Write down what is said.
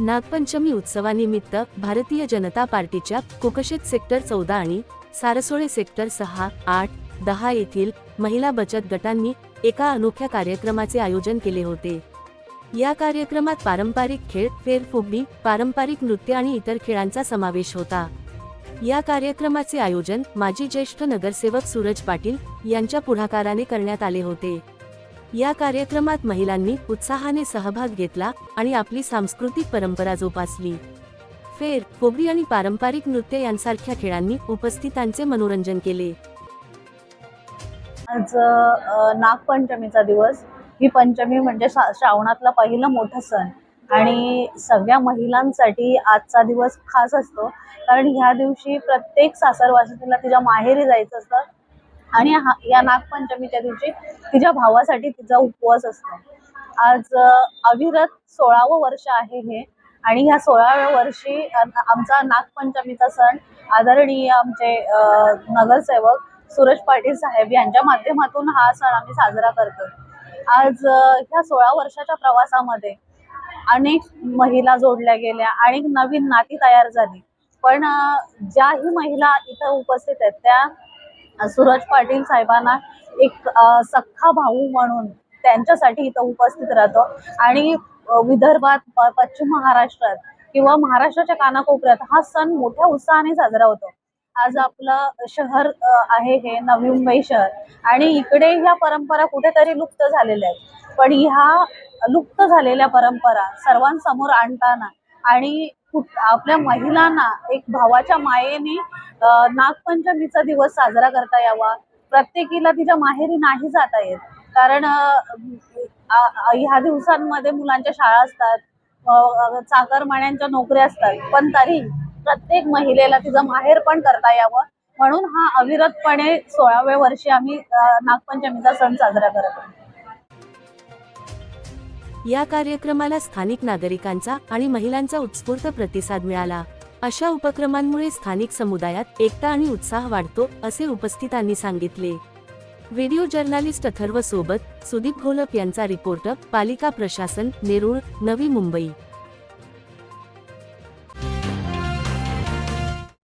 नागपंचमी उत्सवानिमित्त भारतीय जनता पार्टीच्या कुकशित सेक्टर चौदा आणि सारसोळे सेक्टर सहा आठ दहा येथील महिला बचत गटांनी एका अनोख्या कार्यक्रमाचे आयोजन केले होते. या कार्यक्रमात पारंपरिक खेळ फेरफुगडी पारंपरिक नृत्य आणि इतर खेळांचा समावेश होता. या कार्यक्रमाचे आयोजन माजी ज्येष्ठ नगरसेवक सूरज पाटील यांच्या पुढाकाराने करण्यात आले होते. या कार्यक्रमात महिलांनी उत्साहाने सहभाग घेतला आणि आपली सांस्कृतिक परंपरा जोपासली. फेर फोगडी आणि पारंपरिक नृत्य यांसारख्या खेळांनी उपस्थितांचे मनोरंजन केले. आज नागपंचमीचा दिवस. ही पंचमी म्हणजे श्रावणातला पहिला पहिलं मोठं सण. आणि सगळ्या महिलांसाठी आजचा दिवस खास असतो. कारण ह्या दिवशी प्रत्येक सासरवासीला तिच्या माहेरी जायचं असतं. आणि हा या नागपंचमीच्या दिवशी तिच्या भावासाठी तिचा उपवास असतो. आज अविरत सोळावं वर्ष आहे हे आणि ह्या सोळाव्या वर्षी आमचा नागपंचमीचा सण आदरणीय आमचे नगरसेवक सूरज पाटील साहेब यांच्या माध्यमातून हा सण आम्ही साजरा करतो आज ह्या सोळा वर्षाच्या प्रवासामध्ये अनेक महिला जोडल्या गेल्या आणि नवीन नाती तयार झाली. पण ज्याही महिला इथं उपस्थित आहेत त्या सूरज पाटील साहेबांना एक सख्खा भाऊ म्हणून त्यांच्यासाठी इथं उपस्थित राहतो. आणि विदर्भात पश्चिम महाराष्ट्रात किंवा महाराष्ट्राच्या कानाकोपऱ्यात हा सण मोठ्या उत्साहाने साजरा होतो. आज आपलं शहर आहे हे नवी मुंबई शहर आणि इकडे ह्या परंपरा कुठेतरी लुप्त झालेल्या आहेत. पण ह्या लुप्त झालेल्या परंपरा सर्वांसमोर आणताना आणि आपल्या महिलांना एक भावाच्या मायेने नागपंचमीचा दिवस साजरा करता यावा. प्रत्येकीला तिच्या माहेरी नाही जाता येत. कारण ह्या दिवसांमध्ये मुलांच्या शाळा असतात. अ, चाकरमान्यांच्या नोकऱ्या असतात. पण तरी प्रत्येक महिलेला तिचं माहेर पण करता यावं. म्हणून हा अविरतपणे सोळाव्या वर्षी आम्ही नागपंचमीचा सण साजरा करत आहोत. या कार्यक्रमाला स्थानिक नागरिकांचा आणि महिलांचा उत्स्फूर्त प्रतिसाद मिळाला. अशा उपक्रमांमुळे स्थानिक समुदायात एकता आणि उत्साह वाढतो असे उपस्थितांनी सांगितले. व्हिडिओ जर्नालिस्ट अथर्व सोबत सुदीप घोलप यांचा रिपोर्ट पालिका प्रशासन नेरूळ नवी मुंबई.